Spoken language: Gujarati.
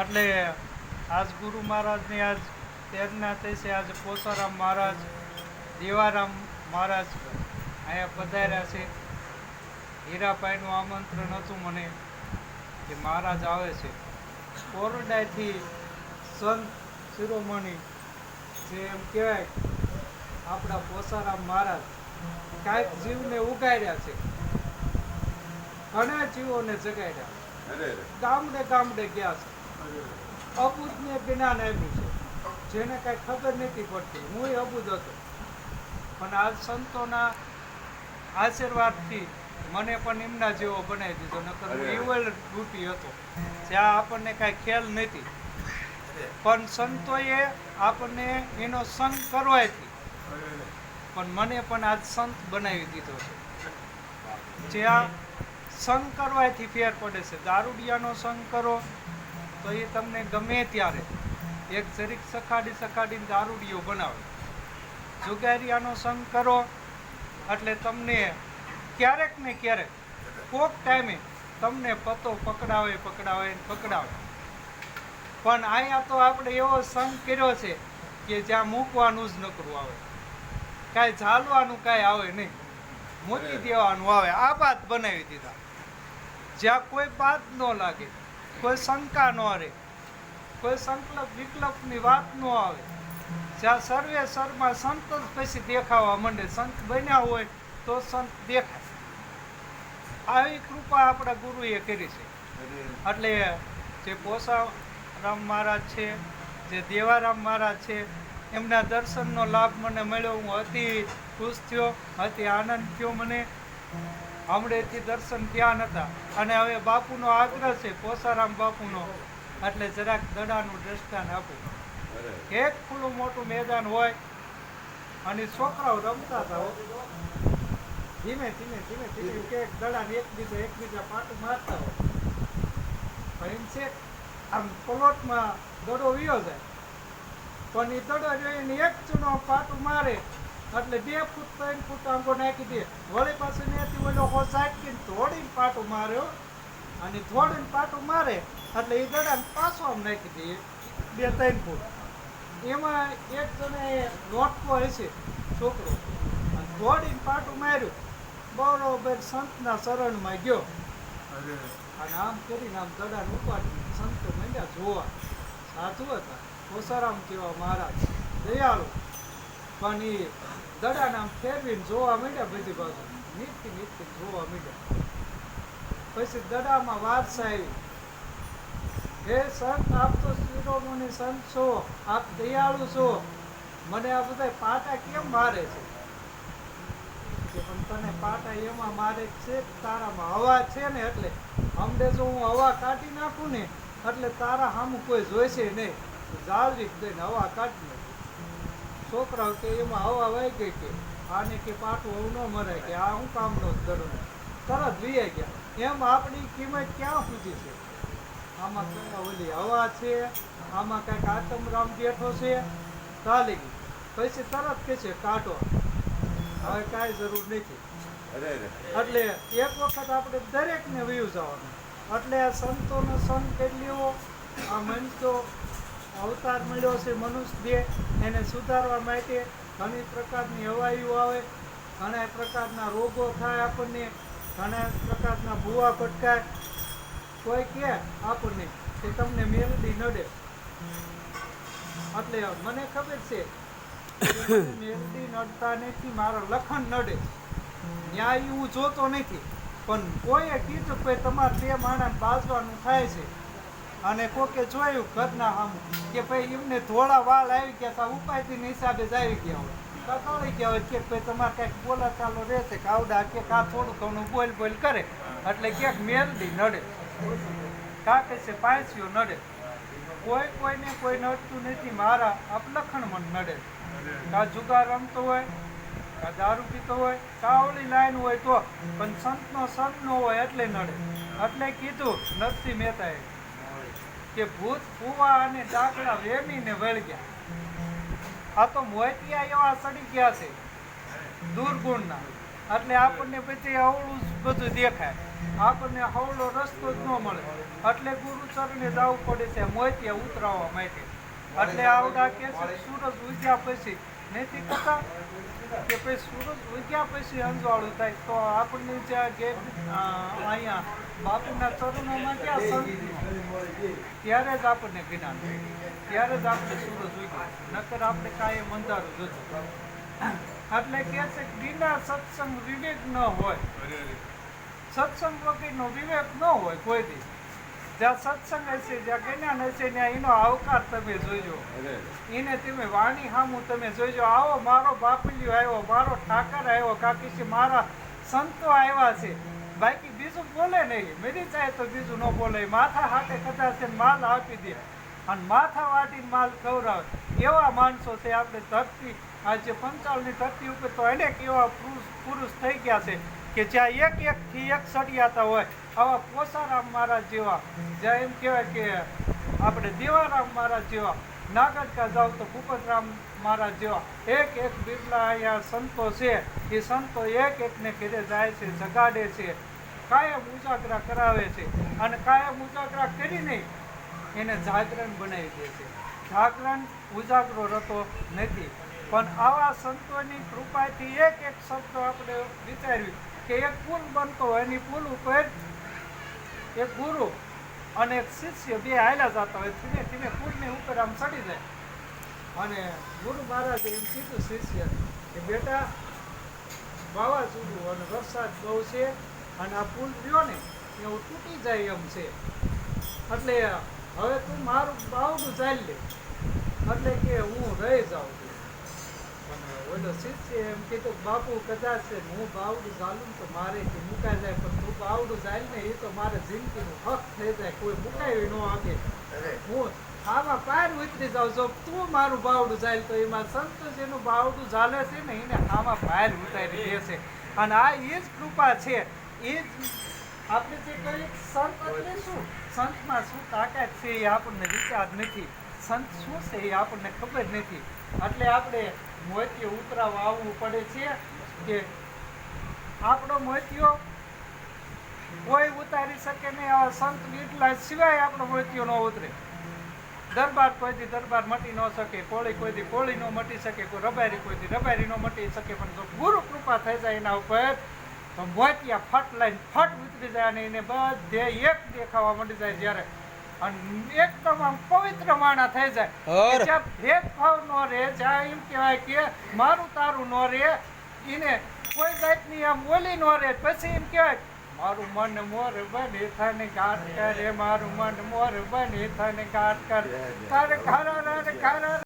એટલે આજ ગુરુ મહારાજની આજ પ્રેરણા થઈ છે આજે પોસારામ મહારાજ દેવારામ મહારાજ અહીંયા પધાર્યા છે. હીરાભાઈનું આમંત્રણ હતું મને કે મહારાજ આવે છે. કોરડાથી સંત શિરોમણી જે એમ કહેવાય આપણા પોસારામ મહારાજ કાંઈક જીવને ઉગાડ્યા છે. ઘણા જીવોને જગાડ્યા ગામડે ગામડે ગયા છે. અબુજને જ્ઞાન આપ્યું છે. જેને કાંઈ ખબર નથી પડતી. હું અબુદ હતો. પણ આ સંતોના આશીર્વાદથી મને પણ એમના જેવો બનાવી દીધો. નકર હું ઇવલ રૂપી હતો. જ્યાં આપણને કાંઈ ખ્યાલ નથી. પણ સંતોએ આપણને એનો સંગ કરવાથી. પણ મને પણ આજ સંત બનાવી દીધો છે. જ્યાં સંગ કરવાથી ફેર પડે છે. દારૂડિયાનો સંગ કરો તો એ તમને ગમે ત્યારે એક જરીક સખાડી સખાડીને દારૂડિયો બનાવે. જુગારિયાનો સંગ કરો એટલે તમને ક્યારેક ને ક્યારેક કોક ટાઈમે તમને પતો પકડાવે પકડાવે ને પકડાવે. પણ અહીંયા તો આપણે એવો સંગ કર્યો છે કે જ્યાં મૂકવાનું જ નકરું આવે. કાંઈ ઝાલવાનું કાંઈ આવે નહીં. મૂકી દેવાનું આવે. આ વાત બનાવી દીધા. જ્યાં કોઈ બાદ ન લાગે. કોઈ શંકા ન રહે. કોઈ સંકલ્પ વિકલ્પની વાત ન આવે. જ્યાં સર્વે સરમાં સંત પછી દેખાવા માંડે. સંત બન્યા હોય તો સંત દેખાય. આવી કૃપા આપણા ગુરુએ કરી છે. એટલે જે પોસારામ મહારાજ છે, જે દેવારામ મહારાજ છે, એમના દર્શનનો લાભ મને મળ્યો. હું અતિ ખુશ થયો, અતિ આનંદ થયો મને. હમણાંથી દર્શન ત્યાં હતા અને હવે બાપુનો આગ્રહ છે પોસારામ બાપુનો. એટલે જરાક દડાનું દ્રષ્ટાન આપું. એક ખુલ્લું મોટું મેદાન હોય અને છોકરાઓ રમતા હતા. ધીમે ધીમે ધીમે ધીમે કે એક દડાને એકબીજા એકબીજા પાટું મારતા હોય. પણ એમ છે આમ પ્લોટમાં દડો વિયો જાય. પણ એ દડો જોઈને એક ચૂનો પાટું મારે. એટલે બે ફૂટ ત્રણ ફૂટ આંગો નાખી દે. વળી પાસે ત્યાંથી ઓલો હો સાટકીને ધોડીને પાટું માર્યો અને થોડીને પાટું મારે એટલે એ દડાને પાછો આમ નાખી દે. બે ત્રણ ફૂટ. એમાં એક જણે લોટકો હશે છોકરો. અને થોડીને પાટું માર્યું. બરોબર સંતના શરણમાં ગયો. અને આમ કરીને આમ દડાને ઉપાડી સંતો મંડ્યા જોવા. સાધુ હતા. કોસારામ કેવા મહારાજ દયાળુ. પણ એ દડાને આમ ફેરવીને જોવા માંડ્યા બધી બાજુ. નીતિ નીતિ જોવા માંડ્યા. પછી દડામાં વાત સાહેબ હે સંત, આપ તો શિરોમણી સંત છો. આપ દયાળુ છો. મને આ બધા પાટા કેમ મારે છે? પણ તને પાટા એમાં મારે છે, તારામાં હવા છે ને એટલે. હમણે જો હું હવા કાઢી નાખું ને, એટલે તારા સામું કોઈ જોઈશે નહીં. જાળવી દઈને હવા કાઢી છોકરાઓ કે એમાં હવા વહી ગઈ કે આને કે પાટું આવું ન મરાય કે આ હું કામનો જ દડો તરત વીએ ગયા. એમ આપણી કિંમત ક્યાં સુધી છે? આમાં ઓલી હવા છે આમાં કંઈક આતમરામ બેઠો છે. ચાલી ગઈ પછી તરત કે છે કાઢો. હવે કાંઈ જરૂર નથી. એટલે એક વખત આપણે દરેકને વ્યૂ જવાનું. એટલે આ સંતોનો સંગ કરી લેવો આ મનુષ્યો અવતાર મળ્યો છે મનુષ્ય દેહ એને સુધારવા માટે ઘણી પ્રકારની હવાઈઓ આવે, ઘણા પ્રકારના રોગો થાય આપણને, ઘણા પ્રકારના ભૂવા ભટકાય. કોઈ કહે આપણને કે તમને મેલડી નડે. એટલે મને ખબર છે કે મેલડી નડતા નથી, મારા લખન નડે. ન્યાય હું જોતો નથી. પણ કોઈએ કીધું કે તમારે બે માણસ બાજવાનું થાય છે. અને કોકે જોયું ઘરના સામું કે ભાઈ એમને થોડા વાળ આવી ગયા તા, ઉપાયથી હિસાબે જ આવી ગયા હોય. કકાળી ગયા હોય કે ભાઈ તમારે કાંઈક બોલા ચાલો રહેશે, કે આવડા કે કા થોડું ઘણું બોલ બોલ કરે. એટલે ક્યાંક મેલડી નડે. કા કે છે પાંચીઓ નડે. કોઈ કોઈને કોઈ નડતું નથી, મારા અપલખણ મન નડે. કા જુગાર રમતો હોય, કા દારૂ પીતો હોય, કા લાઈન હોય તો, પણ સંતનો સંત નો હોય એટલે નડે. એટલે કીધું નરસિંહ મહેતાએ કે ભૂત ફુવા અને ડાકડા વેમીને વળગ્યા આ તો મોતિયા એવા સડી ગયા છે, દુર્ગુણના. એટલે આપણને પછી અવળું બધું દેખાય. આપણને હવળો રસ્તો જ ન મળે. એટલે ગુરુચરણે જવું પડે છે, મોતિયા ઉતરાવવા માટે. એટલે આવડા કે સુરજ ઉગ્યા પછી નથી કહેતા કે પછી સૂરજ ઉગ્યા પછી અંજવાળું થાય. તો આપણને જ્યાં ગેટ અહીંયા બાપુના ચરણોમાં ક્યાં સંત ત્યારે જ આપણને જ્ઞાન ત્યારે જ આપણે સૂરજ ઉગ્યો નકર આપણે કાંઈ મંદારું જોતું એટલે કે છે બિના સત્સંગ વિવેક ન હોય. સત્સંગ વગેરેનો વિવેક ન હોય કોઈ દી. જ્યાં સત્સંગ હશે જ્યાં જ્ઞાન હશે ત્યાં એનો આવકાર તમે જોજો. એને તમે વાણી હામું તમે જોજો. આવો મારો બાપલિયો આવ્યો મારો ઠાકર આવ્યો કાકી છે મારા સંતો આવ્યા છે. બાકી બીજું બોલે નહીં. મેરી ચાહે તો બીજું ન બોલે. માથા હાથે કદાચ માલ આપી દે. અને માથા વાટીને માલ ખવડાવે. એવા માણસો છે આપણે ધરતી આજે પંચાળની ધરતી ઉપર તો અનેક એવા પુરુષ પુરુષ થઈ ગયા છે. કે જ્યાં એક એક થી એક સળિયાતા હોય, આવા પોસારામ મહારાજ જેવા, જ્યાં એમ કહેવાય કે આપણે દેવારામ મહારાજ જેવા, નાગરકા જાઓ તો ભૂપતરામ મહારાજ જેવા, એક એક બિરલા અહીંયા સંતો છે, એ સંતો એક એકને ઘેરે જાય છે, જગાડે છે, કાયમ ઉજાગરા કરાવે છે અને કાયમ ઉજાગરા કરીને એને જાગરણ બનાવી દે છે. જાગરણ ઉજાગરો રહેતો નથી. પણ આવા સંતોની કૃપાથી એક એક શબ્દ આપણે વિચાર્યું. કે એક પુલ બનતો હોય, એની પુલ ઉપર એક ગુરુ અને એક શિષ્ય બે હાલ્યા જતા હોય, ધીમે ધીમે પુલની ઉપર આમ ચડી જાય. અને ગુરુ મહારાજે એમ કીધું શિષ્ય કે, બેટા, વાવાઝોડું અને વરસાદ બહુ છે અને આ પુલ રહ્યો ને એવું તૂટી જાય એમ છે. એટલે હવે તું મારું બાવડું ચાલી લે. એટલે કે હું રહી જાઉં છું. ઓલો શિષ્ય એમ કીધું બાપુ કદાચ હું બાવડું ઝાલું તો મારે કે મુકાઈ જાય પણ તું બાવડું ઝાલ ને એ તો મારે જિંદગીનું હક થઈ જાય કોઈ મુકાવી ન આગે હું આમાં પાર ઉતરી જાઉં જો તું મારું બાવડું ઝાલ તો એમાં સંતોષ એનું બાવડું ચાલે છે ને એને આમાં બહાર ઉતારી દે છે. અને આ એ જ કૃપા છે એ જ આપણે જે કહીએ સંત એટલે શું? સંતમાં શું તાકાત છે એ આપણને વિચાર નથી. સંત શું છે એ આપણને ખબર નથી. એટલે આપણે મોતીઓ ઉતરાવા આવવું પડે છે કે આપણો મોતીઓ કોઈ ઉતારી શકે નહીં. સંત બીટલા સિવાય આપણો મોતીઓ ન ઉતરે. દરબાર કોઈથી દરબાર મટી ન શકે, કોળી કોઈથી કોળી ન મટી શકે, કોઈ રબારી કોઈથી રબારી ન મટી શકે, પણ જો ગુરુ કૃપા થઈ જાય એના ઉપર, તો મોતિયા ફટ લઈને ફટ ઉતરી જાય અને એને બધે એક દેખાવા મટી જાય જ્યારે અને એકદમ આમ પવિત્ર માણા થઈ જાય. જ્યાં ભેદભાવ નો રહે જ્યાં એમ કહેવાય કે મારું તારું ન રહે એને કોઈ જાતની આમ ઓલી નો રહે. પછી એમ કહેવાય મારું મન મોર બને થાને ગાટ કરે મારું મન મોર બને થાને ગાટ કર. તારે ખારા રે ખારા